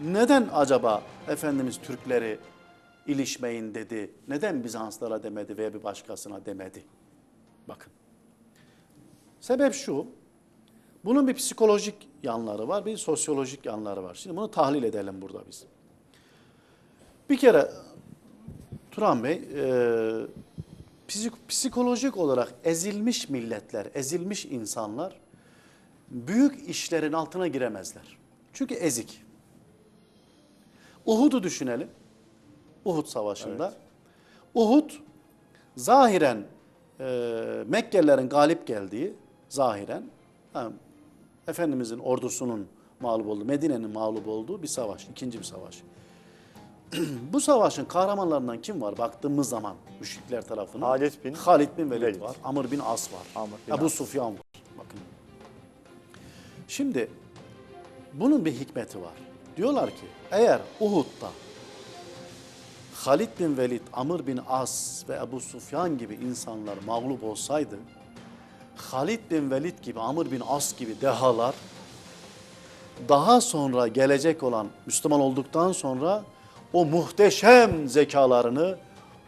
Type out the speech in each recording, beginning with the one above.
Neden acaba Efendimiz Türkleri ilişmeyin dedi? Neden Bizanslara demedi veya bir başkasına demedi? Bakın. Sebep şu. Bunun bir psikolojik yanları var, bir sosyolojik yanları var. Şimdi bunu tahlil edelim burada biz. Bir kere Turan Bey, e, psik- psikolojik olarak ezilmiş milletler, ezilmiş insanlar büyük işlerin altına giremezler. Çünkü ezik. Uhud'u düşünelim. Uhud Savaşı'nda. Uhud zahiren e, Mekkelilerin galip geldiği zahiren ha, Efendimizin ordusunun mağlup olduğu, Medine'nin mağlup olduğu bir savaş, ikinci bir savaş. Bu savaşın kahramanlarından kim var baktığımız zaman müşrikler tarafından? Halid bin Halid bin Velid, Velid. var, Amr bin As var, Amr bin Ebu As. Sufyan var. Bakın. Şimdi bunun bir hikmeti var. Diyorlar ki eğer Uhud'da Halid bin Velid, Amr bin As ve Ebu Sufyan gibi insanlar mağlup olsaydı, Halid bin Velid gibi, Amr bin As gibi dehalar daha sonra gelecek olan Müslüman olduktan sonra o muhteşem zekalarını,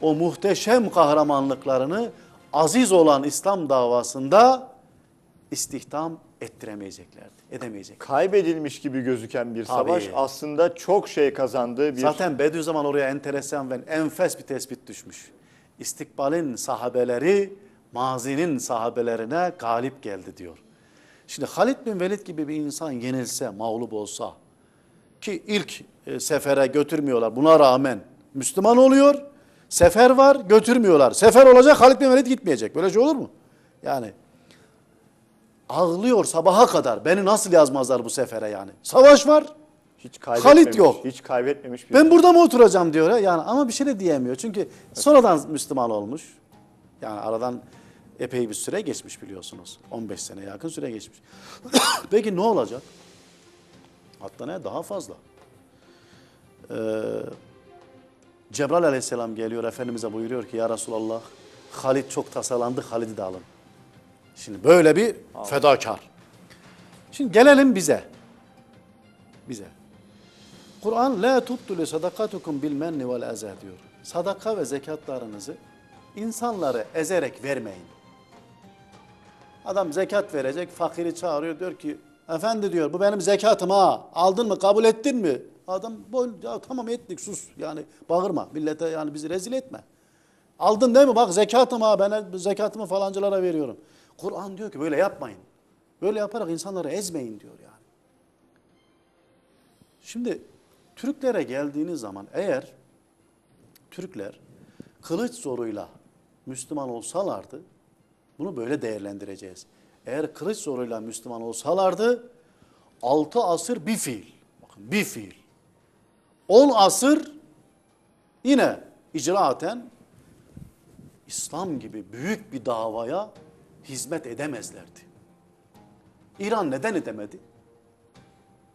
o muhteşem kahramanlıklarını aziz olan İslam davasında istihdam ettiremeyeceklerdi, edemeyeceklerdi. kaybedilmiş gibi gözüken bir Tabii. savaş aslında çok şey kazandığı bir Zaten Bediüzzaman oraya enteresan ve enfes bir tespit düşmüş. İstikbalin sahabeleri mazinin sahabelerine galip geldi diyor. Şimdi Halid bin Velid gibi bir insan yenilse, mağlup olsa ki ilk e, sefere götürmüyorlar buna rağmen Müslüman oluyor. Sefer var götürmüyorlar. Sefer olacak Halid bin Velid gitmeyecek. Böyle şey olur mu? Yani ağlıyor sabaha kadar. Beni nasıl yazmazlar bu sefere yani? Savaş var. hiç kaybetmemiş. yok. Hiç kaybetmemiş bir Ben burada mı oturacağım diyor ya. Yani ama bir şey de diyemiyor. Çünkü sonradan Müslüman olmuş. Yani aradan epey bir süre geçmiş biliyorsunuz. 15 sene yakın süre geçmiş. Peki ne olacak? Hatta ne daha fazla. Ee, Cebrail aleyhisselam geliyor Efendimiz'e buyuruyor ki ya Resulallah Halid çok tasalandı Halid'i de alın. Şimdi böyle bir fedakar. Şimdi gelelim bize. Bize. Kur'an la tubtulu sadakatukum bil menni vel eza diyor. Sadaka ve zekatlarınızı insanları ezerek vermeyin. Adam zekat verecek, fakiri çağırıyor diyor ki efendi diyor bu benim zekatım ha aldın mı kabul ettin mi? Adam bol ya tamam ettik sus yani bağırma millete yani bizi rezil etme. Aldın değil mi bak zekatım ha ben zekatımı falancılara veriyorum. Kur'an diyor ki böyle yapmayın. Böyle yaparak insanları ezmeyin diyor yani. Şimdi Türklere geldiğiniz zaman eğer Türkler kılıç zoruyla Müslüman olsalardı bunu böyle değerlendireceğiz. Eğer kılıç zoruyla Müslüman olsalardı altı asır bir fiil. Bakın bir fiil. On asır yine icraaten İslam gibi büyük bir davaya hizmet edemezlerdi. İran neden edemedi?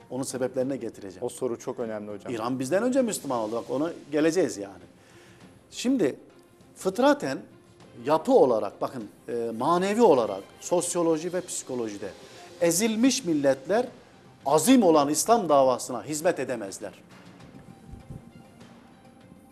Onun sebeplerine getireceğim. O soru çok önemli hocam. İran bizden önce Müslüman oldu. Bak ona geleceğiz yani. Şimdi fıtraten yapı olarak bakın e, manevi olarak sosyoloji ve psikolojide ezilmiş milletler azim olan İslam davasına hizmet edemezler.